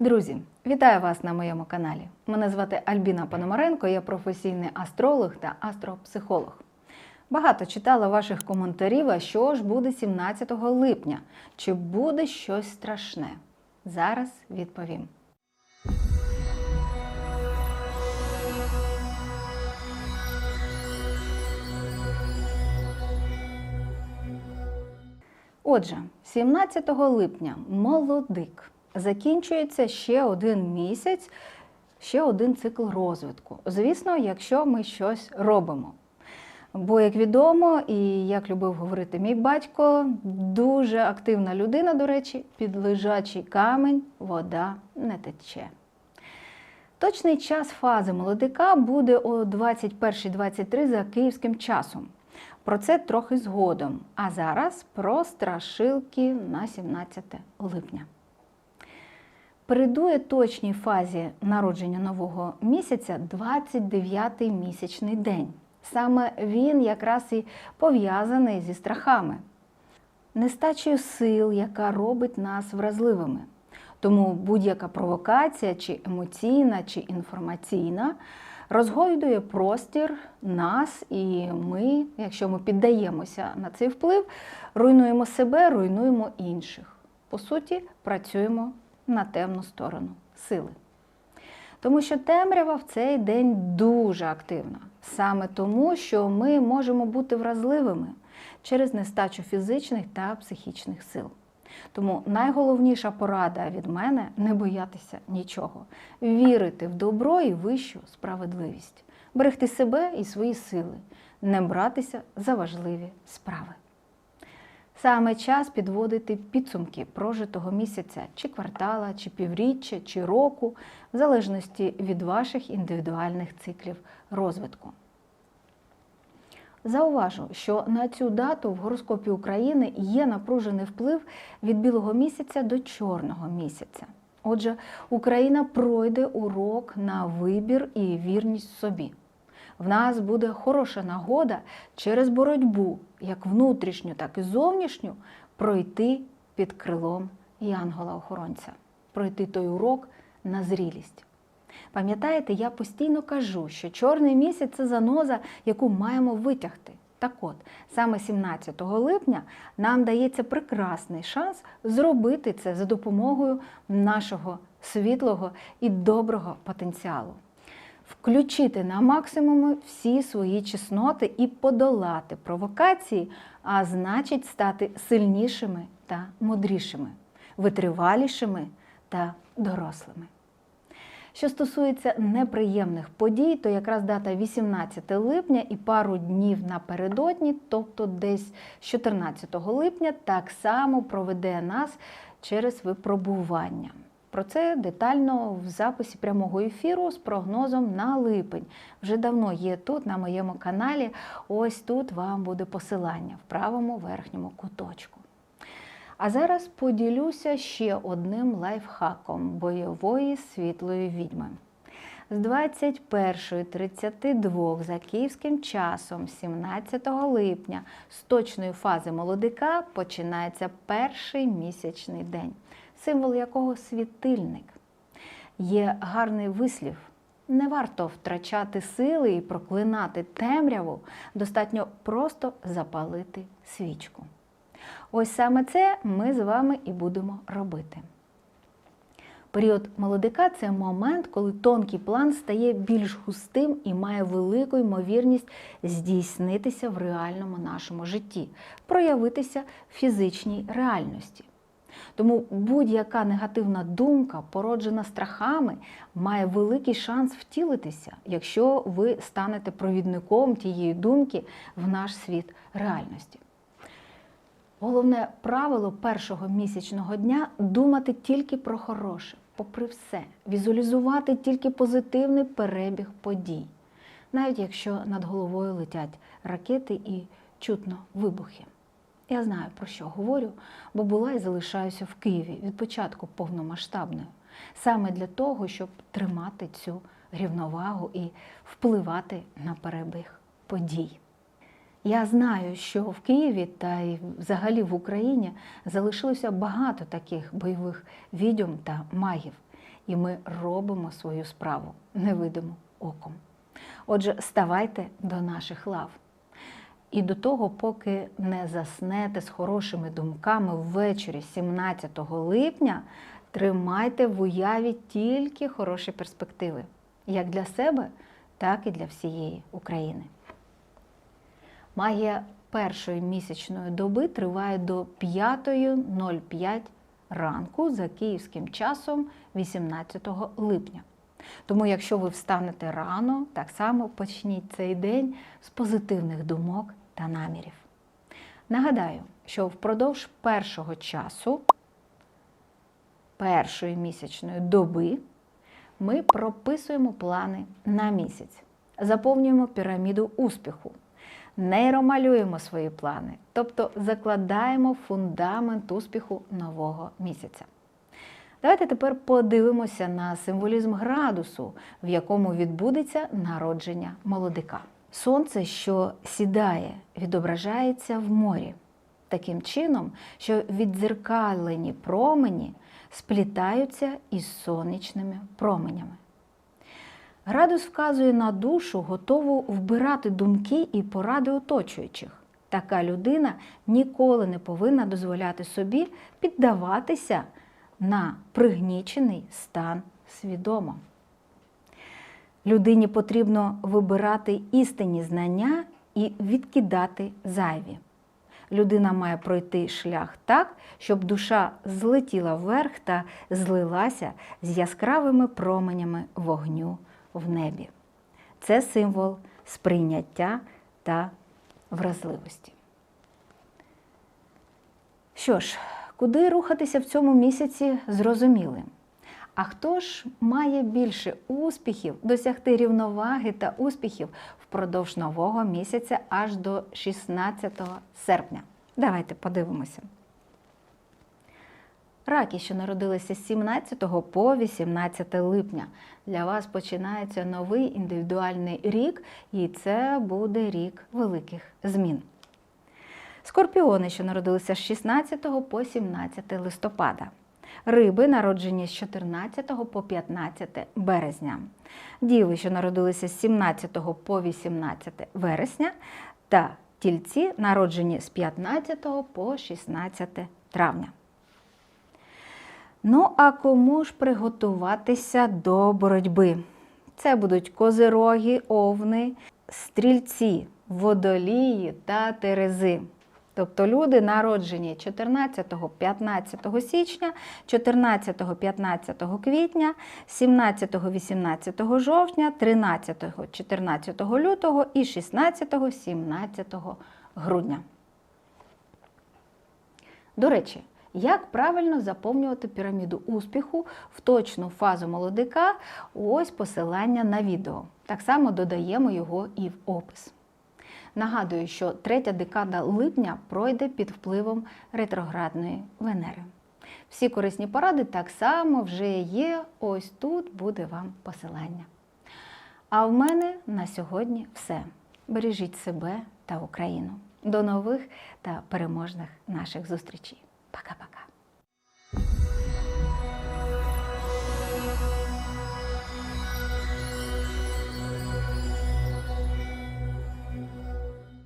Друзі, вітаю вас на моєму каналі. Мене звати Альбіна Пономаренко, я професійний астролог та астропсихолог. Багато читала ваших коментарів, а що ж буде 17 липня? Чи буде щось страшне? Зараз відповім. Отже, 17 липня молодик. Закінчується ще один місяць, ще один цикл розвитку. Звісно, якщо ми щось робимо. Бо, як відомо, і як любив говорити мій батько, дуже активна людина, до речі, під лежачий камінь вода не тече. Точний час фази молодика буде о 21.23 за київським часом. Про це трохи згодом. А зараз про страшилки на 17 липня. Передує точній фазі народження нового місяця 29-й місячний день. Саме він якраз і пов'язаний зі страхами, нестачею сил, яка робить нас вразливими. Тому будь-яка провокація, чи емоційна, чи інформаційна, розгойдує простір нас, і ми, якщо ми піддаємося на цей вплив, руйнуємо себе, руйнуємо інших. По суті, працюємо на темну сторону сили. Тому що темрява в цей день дуже активна. Саме тому, що ми можемо бути вразливими через нестачу фізичних та психічних сил. Тому найголовніша порада від мене не боятися нічого, вірити в добро і вищу справедливість, берегти себе і свої сили, не братися за важливі справи. Саме час підводити підсумки прожитого місяця, чи квартала, чи півріччя, чи року, в залежності від ваших індивідуальних циклів розвитку. Зауважу, що на цю дату в гороскопі України є напружений вплив від білого місяця до чорного місяця. Отже, Україна пройде урок на вибір і вірність собі. В нас буде хороша нагода через боротьбу, як внутрішню, так і зовнішню, пройти під крилом Янгола-охоронця, пройти той урок на зрілість. Пам'ятаєте, я постійно кажу, що чорний місяць це заноза, яку маємо витягти. Так от, саме 17 липня нам дається прекрасний шанс зробити це за допомогою нашого світлого і доброго потенціалу. Включити на максимум всі свої чесноти і подолати провокації, а значить стати сильнішими та мудрішими, витривалішими та дорослими. Що стосується неприємних подій, то якраз дата 18 липня і пару днів напередодні, тобто десь 14 липня, так само проведе нас через випробування. Про це детально в записі прямого ефіру з прогнозом на липень. Вже давно є тут, на моєму каналі. Ось тут вам буде посилання в правому верхньому куточку. А зараз поділюся ще одним лайфхаком бойової світлої відьми. З 21.32 за київським часом, 17 липня, з точної фази молодика починається перший місячний день, символ якого світильник. Є гарний вислів. Не варто втрачати сили і проклинати темряву, достатньо просто запалити свічку. Ось саме це ми з вами і будемо робити. Період молодика це момент, коли тонкий план стає більш густим і має велику ймовірність здійснитися в реальному нашому житті, проявитися в фізичній реальності. Тому будь-яка негативна думка, породжена страхами, має великий шанс втілитися, якщо ви станете провідником тієї думки в наш світ реальності. Головне правило першого місячного дня думати тільки про хороше, попри все, візуалізувати тільки позитивний перебіг подій, навіть якщо над головою летять ракети і чутно вибухи. Я знаю, про що говорю, бо була і залишаюся в Києві від початку повномасштабною, саме для того, щоб тримати цю рівновагу і впливати на перебіг подій. Я знаю, що в Києві та й взагалі в Україні залишилося багато таких бойових відьом та магів, і ми робимо свою справу невидиму оком. Отже, ставайте до наших лав. І до того, поки не заснете з хорошими думками ввечері 17 липня, тримайте в уяві тільки хороші перспективи, як для себе, так і для всієї України. Магія першої місячної доби триває до 5.05 ранку за київським часом 18 липня. Тому, якщо ви встанете рано, так само почніть цей день з позитивних думок та намірів. Нагадаю, що впродовж першого часу, першої місячної доби, ми прописуємо плани на місяць, заповнюємо піраміду успіху, нейромалюємо свої плани, тобто закладаємо фундамент успіху нового місяця. Давайте тепер подивимося на символізм градусу, в якому відбудеться народження молодика. Сонце, що сідає, відображається в морі, таким чином, що віддзеркалені промені сплітаються із сонячними променями. Градус вказує на душу, готову вбирати думки і поради оточуючих. Така людина ніколи не повинна дозволяти собі піддаватися на пригнічений стан свідомо. Людині потрібно вибирати істинні знання і відкидати зайві. Людина має пройти шлях так, щоб душа злетіла вверх та злилася з яскравими променями вогню в небі. Це символ сприйняття та вразливості. Що ж, куди рухатися в цьому місяці, зрозуміли. А хто ж має більше успіхів досягти рівноваги та успіхів впродовж нового місяця аж до 16 серпня? Давайте подивимося. Раки, що народилися з 17 по 18 липня. Для вас починається новий індивідуальний рік, і це буде рік великих змін. Скорпіони, що народилися з 16 по 17 листопада. Риби, народжені з 14 по 15 березня. Діви, що народилися з 17 по 18 вересня. Та тільці, народжені з 15 по 16 травня. Ну, а кому ж приготуватися до боротьби? Це будуть козироги, овни, стрільці, водолії та терези. Тобто люди народжені 14-15 січня, 14-15 квітня, 17-18 жовтня, 13-14 лютого і 16-17 грудня. До речі, як правильно заповнювати піраміду успіху в точну фазу молодика? Ось посилання на відео. Так само додаємо його і в опис. Нагадую, що третя декада липня пройде під впливом ретроградної Венери. Всі корисні поради так само вже є. Ось тут буде вам посилання. А в мене на сьогодні все. Бережіть себе та Україну. До нових та переможних наших зустрічей. Пока-пока.